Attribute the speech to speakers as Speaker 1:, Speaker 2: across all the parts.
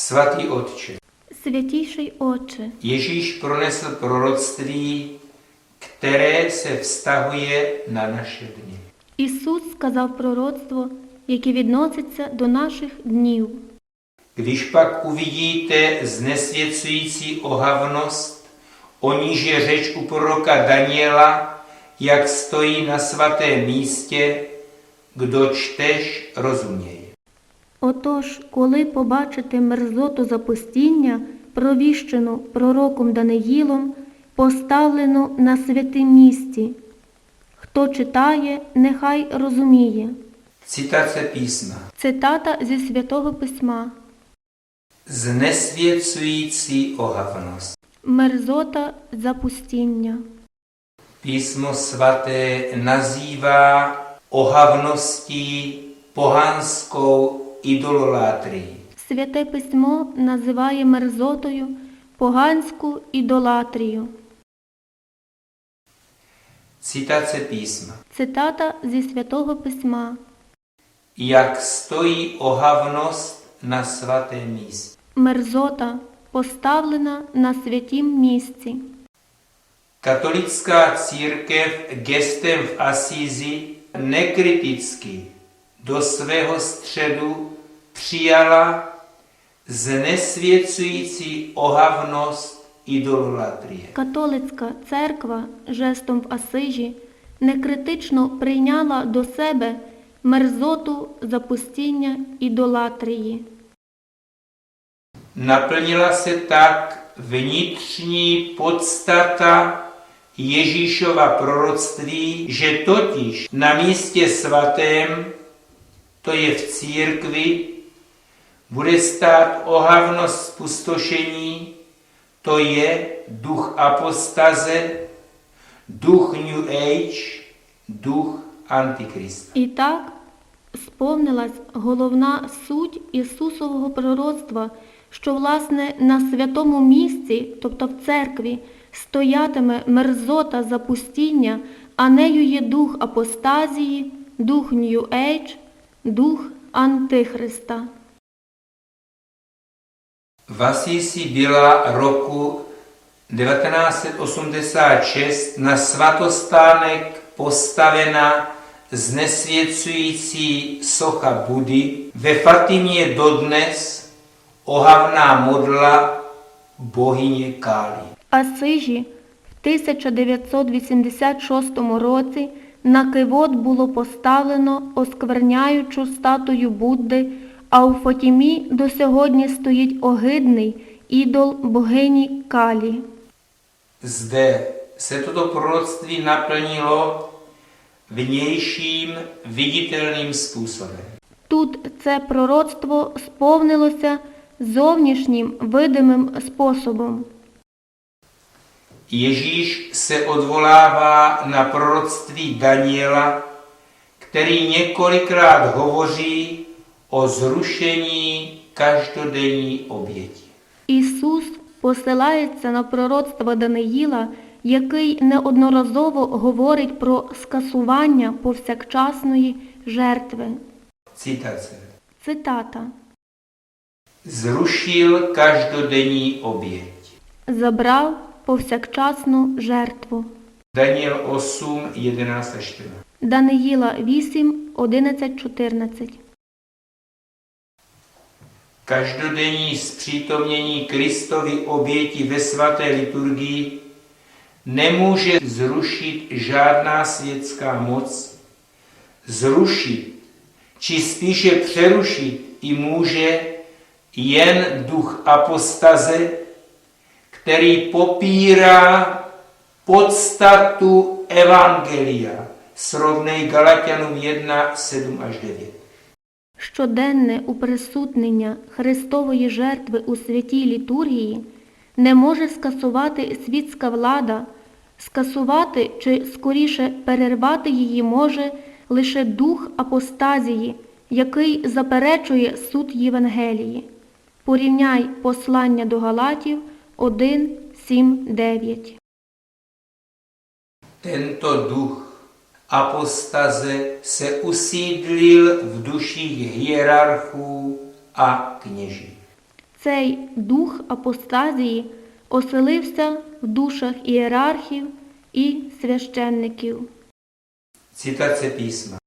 Speaker 1: Svatý Otče,
Speaker 2: Святійший Отче,
Speaker 1: Ježíš pronesl proroctví, které se vztahuje na naše dny.
Speaker 2: Ісус сказав пророцтво, яке відноситься до наших днів.
Speaker 1: Když pak uvidíte znesvěcující ohavnost, o níž je řeč u proroka Daniela, jak stojí na svatém místě, kdo čteš, rozuměj.
Speaker 2: Отож, коли побачите мерзоту запустіння, провіщену пророком Даниїлом, поставлену на святим місці, хто читає, нехай розуміє.
Speaker 1: Citace písma.
Speaker 2: Цитата зі Святого Письма.
Speaker 1: Znesvěcující ohavnost.
Speaker 2: Мерзота запустіння.
Speaker 1: Písmo svaté nazývá ohavností pohanskou idololátrií.
Speaker 2: Святе письмо називає мерзотою поганську ідолатрію.
Speaker 1: Citace písma.
Speaker 2: Цитата зі Святого Письма.
Speaker 1: Jak stojí ohavnost na svatém místě.
Speaker 2: Мерзота поставлена на святім місці.
Speaker 1: Katolická církev gestem v Asízi nekriticky do svého středu přijala znesvěcující ohavnost idolatrie.
Speaker 2: Католицька церква жестом в Асижі некритично прийняла до себе мерзоту запустіння ідолатрії.
Speaker 1: Naplnila se tak vnitřní podstata Ježíšova proroctví, že totiž na místě svatém, to je v církvi, bude stát ohavnost spustošení, to je duch apostaze, duch New Age, duch Antikrista.
Speaker 2: І так сповнилась головна суть Ісусового пророцтва, що, власне, на святому місці, тобто в церкві, стоятиме мерзота запустіння, а нею є дух апостазії, дух Нью-Ейдж, дух Антихриста.
Speaker 1: V Asisi byla roku 1986 na svatostánek postavena znesvěcující socha Budy. Ve Fatimě je dodnes ohavná modla bohyně Káli.
Speaker 2: Асижі в 1986 році на кивот було поставлено оскверняючу статую Будди, а у Фотімі до сьогодні стоїть огидний ідол богині Калі.
Speaker 1: Zde se toto proroctví naplnilo vnějším viditelným způsobem.
Speaker 2: Тут це пророцтво сповнилося зовнішнім видимим способом.
Speaker 1: Ježíš se odvolává na proroctví Daniela, který několikrát hovoří o zrušení každodenní oběti.
Speaker 2: Ісус посилається на пророцтво Даниїла, який неодноразово говорить про скасування повсякчасної жертви.
Speaker 1: Citace.
Speaker 2: Цитата.
Speaker 1: Zrušil každodenní oběť.
Speaker 2: Забрав повсякчасну жертву.
Speaker 1: Daniel 8, 11 a 14.
Speaker 2: Даниїла 8, 11, 14.
Speaker 1: Každodenní zpřítomnění Kristovy oběti ve svaté liturgii nemůže zrušit žádná světská moc. Zrušit, či spíše přerušit i může jen duch apostaze, který popírá podstatu Evangelia. Srovnej Galatianům 1, 7 až 9.
Speaker 2: Щоденне уприсутнення Христової жертви у святій літургії не може скасувати світська влада, скасувати чи скоріше перервати її може лише дух апостазії, який заперечує суд Євангелії. Порівняй послання до Галатів 1, 7, 9.
Speaker 1: Tento duch apostaze se usídlil v duších hierarchů a kněží.
Speaker 2: Цей дух апостазії оселився в душах ієрархів і священників.
Speaker 1: Citace písma.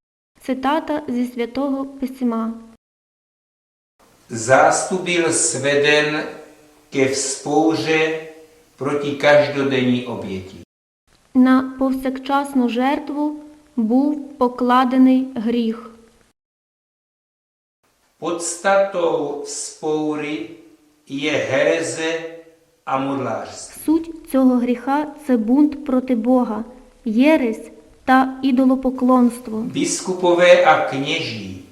Speaker 2: Цитата зі святого письма.
Speaker 1: Byl sveden ke vzpouře proti každodenní oběti.
Speaker 2: На повсякчасну жертву був покладений гріх.
Speaker 1: Podstatou vzpoury je hereze a modlářství.
Speaker 2: Суть цього гріха це бунт проти Бога, єресь та ідолопоклонство.
Speaker 1: Biskupové a kněží,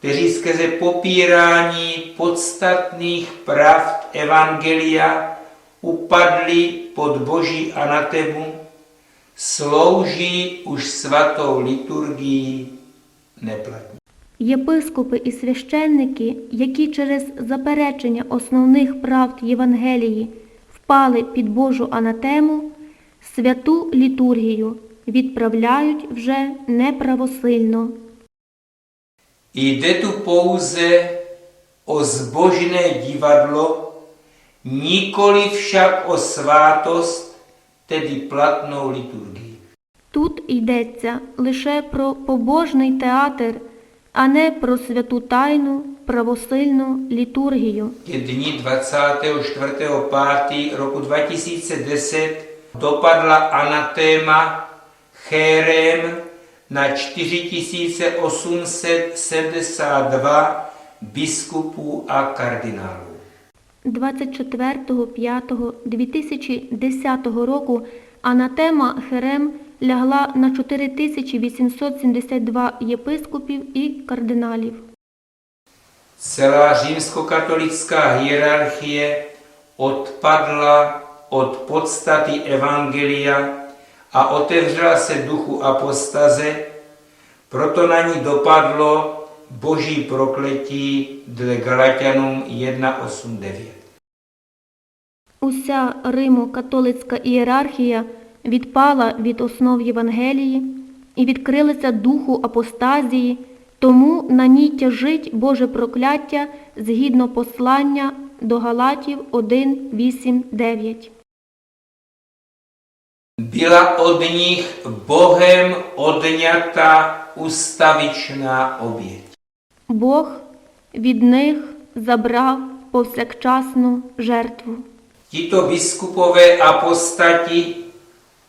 Speaker 1: kteří skrze popírání podstatných pravd Evangelia upadli pod boží anatemu, slouží už svatou liturgii neplatně.
Speaker 2: Єпископи і священники, які через заперечення основних правд Євангелії впали під Божу анатему, святу літургію відправляють вже неправосильно.
Speaker 1: Jde tu pouze o zbožné divadlo, nikoli však o svátost, tedy platnou liturgii.
Speaker 2: Тут йдеться лише про побожний театр, а не про святу тайну, правосильну літургію.
Speaker 1: Ke dni 24.5. roku 2010 dopadla anatéma chérem na 4872 biskupů a kardinálů.
Speaker 2: 24.05.2010 року анатема Херем лягла на 4872 єпископів і кардиналів.
Speaker 1: Celá římskokatolická hierarchie odpadla od podstaty evangelia a otevřela se duchu apostaze, proto na ní dopadlo boží prokletí dle Galatianům 1.8.9.
Speaker 2: Уся Римо-католицька ієрархія відпала від основ Євангелії і відкрилася духу апостазії, тому на ній тяжить Боже прокляття згідно послання до Галатів 1, 8, 9.
Speaker 1: Byla od nich Bohem odňata ustavičná oběť.
Speaker 2: Бог від них забрав повсякчасну жертву.
Speaker 1: Tito biskupové apostati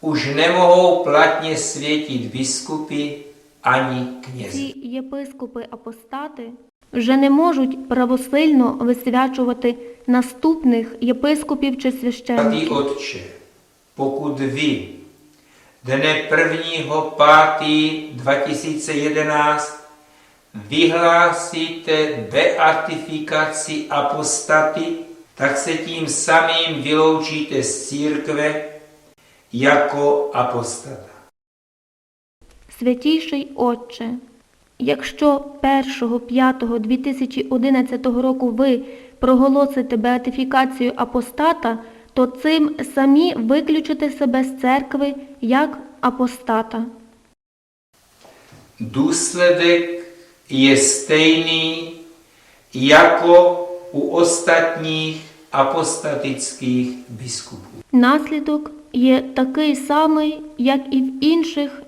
Speaker 1: už nemohou platně světit biskupy ani.
Speaker 2: Ці єпископи-апостати вже не можуть правосильно висвячувати наступних єпископів чи
Speaker 1: Svatý
Speaker 2: священників.
Speaker 1: Otče, pokud vy dne 1.5.2011 vyhlásíte beatifikaci apostaty, tak se tím samým vyloučíte z církve jako apostata.
Speaker 2: Святійший Отче, якщо 1.5.2011 року ви проголосите беатифікацію апостата, то цим самі виключите себе з церкви як апостата.
Speaker 1: Důsledek je stejný jako u ostatních apostatických biskupů.
Speaker 2: Наслідок є такий самий, як і в інших.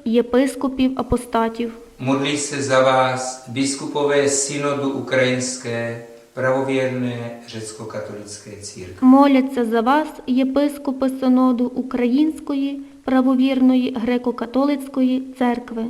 Speaker 1: Modlí se za vás biskupové synodu ukrajinské pravověrné řecko-katolické церкви.
Speaker 2: Моляться за вас єпископи синоду Української правовірної греко-католицької церкви.